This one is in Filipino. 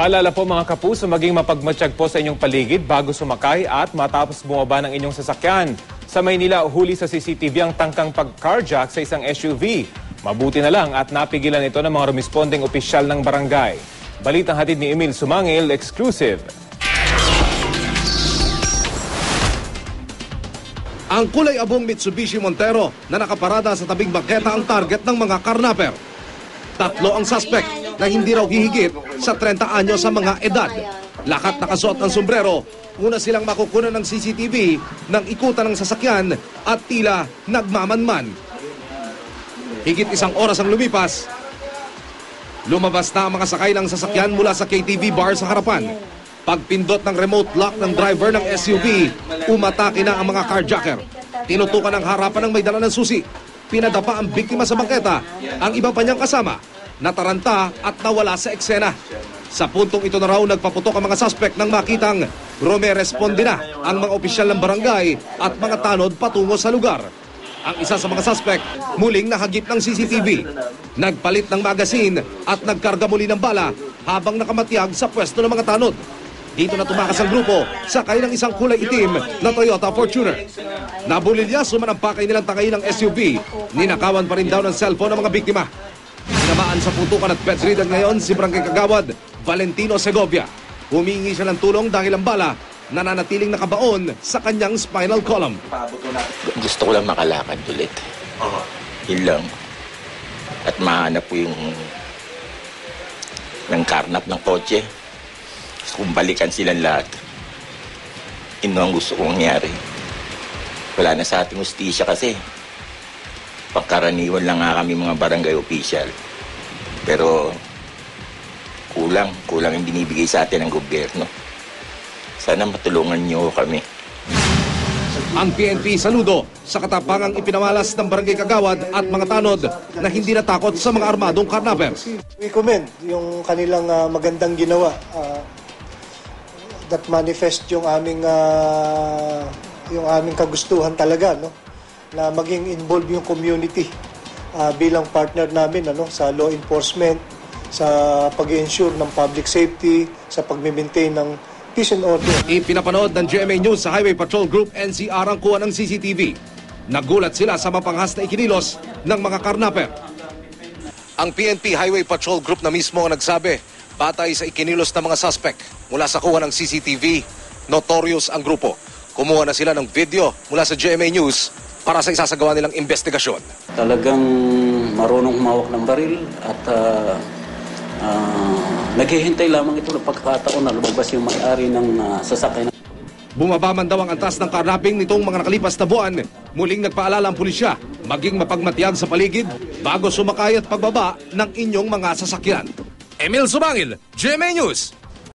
Paalala po mga kapuso, maging mapagmatsyag po sa inyong paligid bago sumakay at matapos bumaba ng inyong sasakyan. Sa Maynila, huli sa CCTV ang tangkang pag-carjack sa isang SUV. Mabuti na lang at napigilan ito ng mga responding opisyal ng barangay. Balitang hatid ni Emil Sumangil, exclusive. Ang kulay abong Mitsubishi Montero na nakaparada sa tabing bangketa ang target ng mga karnaper. Tatlo ang suspect na hindi raw hihigit sa 30 anyo sa mga edad. Lahat nakasuot ng sombrero. Una silang makukunan ng CCTV ng ikutan ng sasakyan at tila nagmamanman. Higit isang oras ang lumipas. Lumabas na ang mga sakay ng sasakyan mula sa KTV bar sa harapan. Pagpindot ng remote lock ng driver ng SUV, umatake na ang mga carjacker. Tinutukan ang harapan ng may dala ng susi. Pinadapa ang biktima sa bangketa. Ang iba pa niyang kasama, nataranta at nawala sa eksena. Sa puntong ito na raw nagpaputok ang mga suspect nang makitang rumeresponde na ang mga opisyal ng barangay at mga tanod patungo sa lugar. Ang isa sa mga suspect muling nahagip ng CCTV. Nagpalit ng magasin at nagkarga muli ng bala habang nakamatiyag sa pwesto ng mga tanod. Dito na tumakas ang grupo sakay ng isang kulay itim na Toyota Fortuner. Nabulilyaso man ang pakay nilang tangay ng SUV. Ninakawan pa rin daw ng cellphone ng mga biktima. Namaan sa putukan at bedridden ngayon si Barangay Kagawad, Valentino Segovia. Humingi siya ng tulong dahil ang bala nananatiling nakabaon sa kanyang spinal column. Gusto ko lang makalakad ulit. Yun lang. At mahanap po yung ng karnap ng kotse. Gusto kong balikan silang lahat. Yun ang gusto kong mangyari. Wala na sa ating ustisya kasi. Pagkaraniwan lang nga kami mga barangay official. Pero kulang, kulang yung binibigay sa atin ng gobyerno. Sana matulungan niyo kami. Ang PNP saludo sa katapangang ipinamalas ng Barangay Kagawad at mga tanod na hindi natakot sa mga armadong karnaper. We commend yung kanilang ah, magandang ginawa ah, that manifest yung aming ah, yung aming kagustuhan talaga no na maging involved yung community ah, bilang partner namin ano sa law enforcement sa pag-ensure ng public safety sa pag-maintain ng peace and order Ipinapanood ng GMA News sa Highway Patrol Group NCR ang kuha ng CCTV. Nagulat sila sa mapanghas na ikinilos ng mga karnaper. Ang PNP Highway Patrol Group na mismo ang nagsabi, batay sa ikinilos ng mga suspect mula sa kuha ng CCTV, notorious ang grupo. Kumuha na sila ng video mula sa GMA News para sa isasagawa nilang investigasyon. talagang marunong humawak ng baril at ah, ah, naghihintay lamang ito ng pagkakataon na lumabas yung may-ari ng ah, sasakyan. Bumaba man daw ang antas ng karnaping nitong mga nakalipas na buwan. Muling nagpaalala ang pulisya, maging mapagmatiyag sa paligid bago sumakay at pagbaba ng inyong mga sasakyan. Emil Sumangil, GMA News.